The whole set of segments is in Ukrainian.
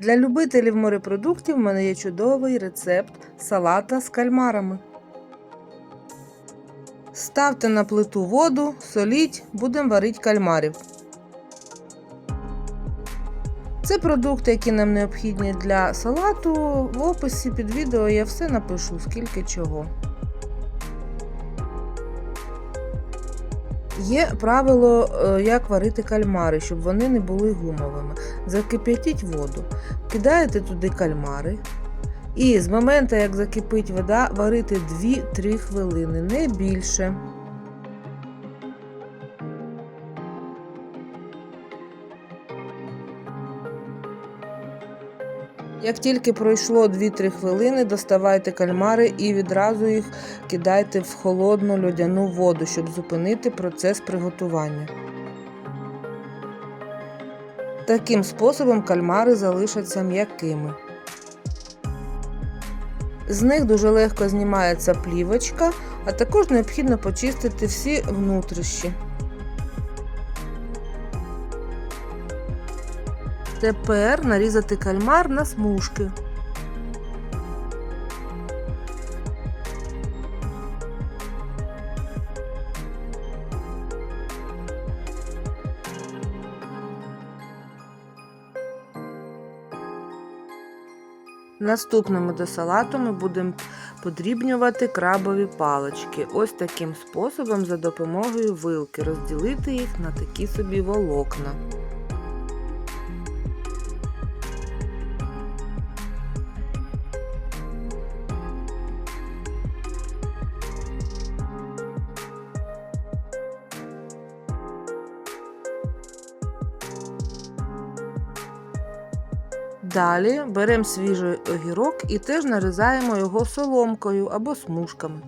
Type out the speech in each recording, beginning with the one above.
Для любителів морепродуктів в мене є чудовий рецепт салата з кальмарами. Ставте на плиту воду, соліть, будемо варити кальмарів. Це продукти, які нам необхідні для салату. В описі під відео я все напишу, скільки чого. Є правило, е, як варити кальмари, щоб вони не були гумовими. Закип'ятіть воду, кидаєте туди кальмари. І з моменту, як закипить вода, варити 2-3 хвилини, не більше. Як тільки пройшло 2-3 хвилини, доставайте кальмари і відразу їх кидайте в холодну льодяну воду, щоб зупинити процес приготування. Таким способом кальмари залишаться м'якими. З них дуже легко знімається плівочка, а також необхідно почистити всі внутрішні. Тепер нарізати кальмар на смужки. Наступними до салату ми будемо подрібнювати крабові палички. Ось таким способом за допомогою вилки розділити їх на такі собі волокна. Далі беремо свіжий огірок і теж нарізаємо його соломкою або смужками.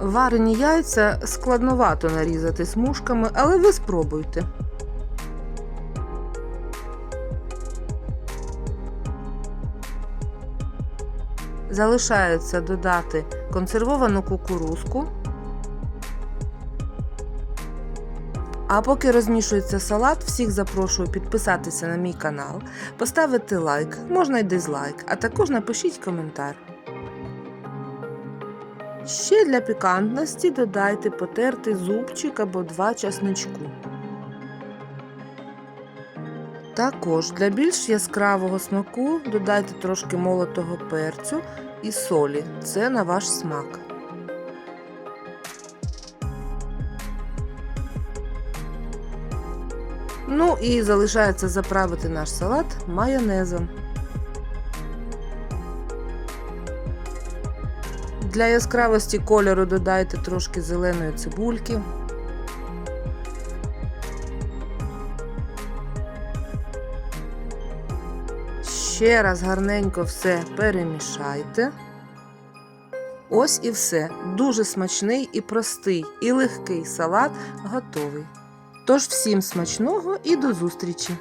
Варені яйця складновато нарізати смужками, але ви спробуйте. Залишається додати консервовану кукурузку. А поки розмішується салат, всіх запрошую підписатися на мій канал, поставити лайк, можна й дизлайк, а також напишіть коментар. Ще для пікантності додайте потертий зубчик або два часничку. Також для більш яскравого смаку додайте трошки молотого перцю і солі. Це на ваш смак. Ну і залишається заправити наш салат майонезом. Для яскравості кольору додайте трошки зеленої цибульки. Ще раз гарненько все перемішайте. Ось і все. Дуже смачний і простий, і легкий салат готовий. Тож всім смачного і до зустрічі!